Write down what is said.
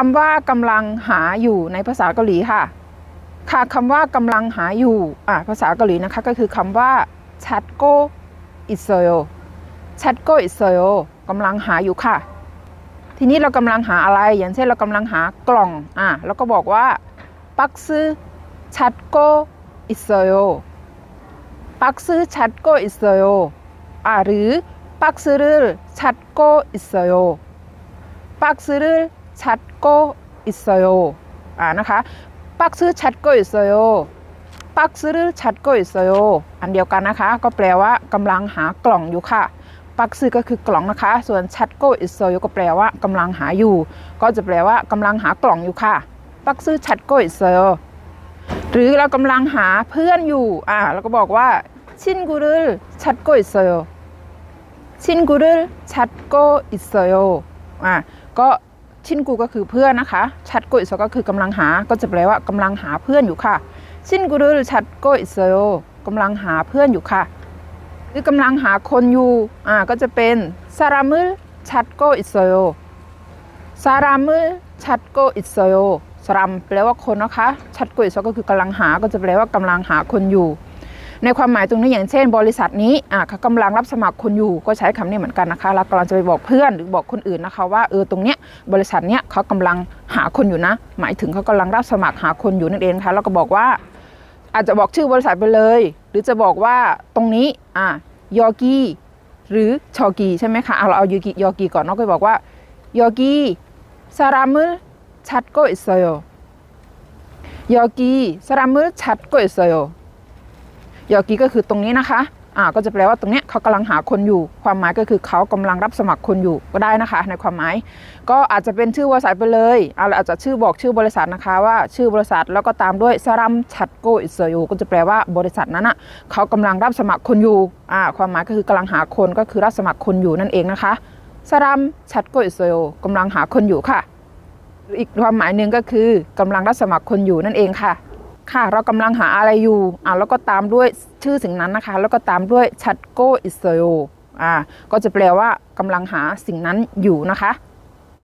คำว่ากำลังหาอยู่ในภาษาเกาหลีค่ะ ค่ะคำว่ากำลังหาอยู่อะภาษาเกาหลีนะคะก็คือคำว่าชัดโกอิโซโยชัดโกอิโซโยกำลังหาอยู่ค่ะ ทีนี้เรากำลังหาอะไร อย่างเช่นเรากำลังหากล่องอะแล้วก็บอกว่าปักซ์ชัดโกอิโซโยปักซ์ชัดโกอิโซโยอะหรือปักซ์를ชัดโกอิโซโยปักซ์를 ชัดโกอิสโยอ่านะคะปักซื้อชัดโกอิสโยปักซื้อชัดโกอิสโยอันเดียวกันนะคะ ก็แปลว่ากำลังหากล่องอยู่ค่ะ ปักซื้อก็คือกล่องนะคะ ส่วนชัดโกอิสโยก็แปลว่ากำลังหาอยู่ ก็จะแปลว่ากำลังหากล่องอยู่ค่ะ ปักซื้อชัดโกอิสโยหรือเรากำลังหาเพื่อนอยู่อ่าเราก็บอกว่าชินกูรุลชัดโกอิสโยชินกูรุลชัดโกอิสโยอ่าก็ ชินกูก็คือเพื่อนนะคะชัดโกอิโซก็คือกำลังหา ก็จะแปลว่ากำลังหาเพื่อนอยู่ค่ะ ชินกูรุชัดโกอิโซโยกำลังหาเพื่อนอยู่ค่ะ หรือกำลังหาคนอยู่อ่าก็จะเป็นซารามุลชัดโกอิโซซารามุลชัดโกอิโซโยสรามแปลว่าคนนะคะ ชัดโกอิโซก็คือกำลังหา ก็จะแปลว่ากำลังหาคนอยู่ ในความหมายตรงนี้อย่างเช่น บริษัทนี้อะเขากำลังรับสมัครคนอยู่ก็ใช้คำนี้เหมือนกันนะคะเรากำลังจะไปบอกเพื่อนหรือบอกคนอื่นนะคะว่าเออตรงเนี้ยบริษัทเนี้ยเขากำลังหาคนอยู่นะ หมายถึงเขากำลังรับสมัครหาคนอยู่นั่นเองนะคะแล้วก็บอกว่า อาจจะบอกชื่อบริษัทไปเลย หรือจะบอกว่าตรงนี้อะยอกีหรือชอกีใช่ไหมคะเอาเราเอายอกียอกีก่อนเนาะก็บอกว่ายอกีซารามุลชัดโกอิโซโยยอกีซารามุลชัดโกอิโซโย ยอกีก็คือตรงนี้นะคะอ่าก็จะแปลว่าตรงเนี้ยเขากำลังหาคนอยู่ ความหมายก็คือเขากำลังรับสมัครคนอยู่ก็ได้นะคะ ในความหมาย ก็อาจจะเป็นชื่อบริษัทไปเลยอ่าเราอาจจะชื่อบอกชื่อบริษัทนะคะว่าชื่อบริษัทแล้วก็ตามด้วยซารัมชัดโกอิเซโยก็จะแปลว่าบริษัทนั้นอะเขากำลังรับสมัครคนอยู่อ่าความหมายก็คือกำลังหาคนก็คือรับสมัครคนอยู่นั่นเองนะคะซารัมชัดโกอิเซโยกำลังหาคนอยู่ค่ะ อีกความหมายหนึ่งก็คือกำลังรับสมัครคนอยู่นั่นเองค่ะ ค่ะ เรากำลังหาอะไรอยู่อ่าแล้วก็ตามด้วยชื่อสิ่งนั้นนะคะ แล้วก็ตามด้วยชัดโกอิเซโยอ่าก็จะแปลว่ากำลังหาสิ่งนั้นอยู่นะคะ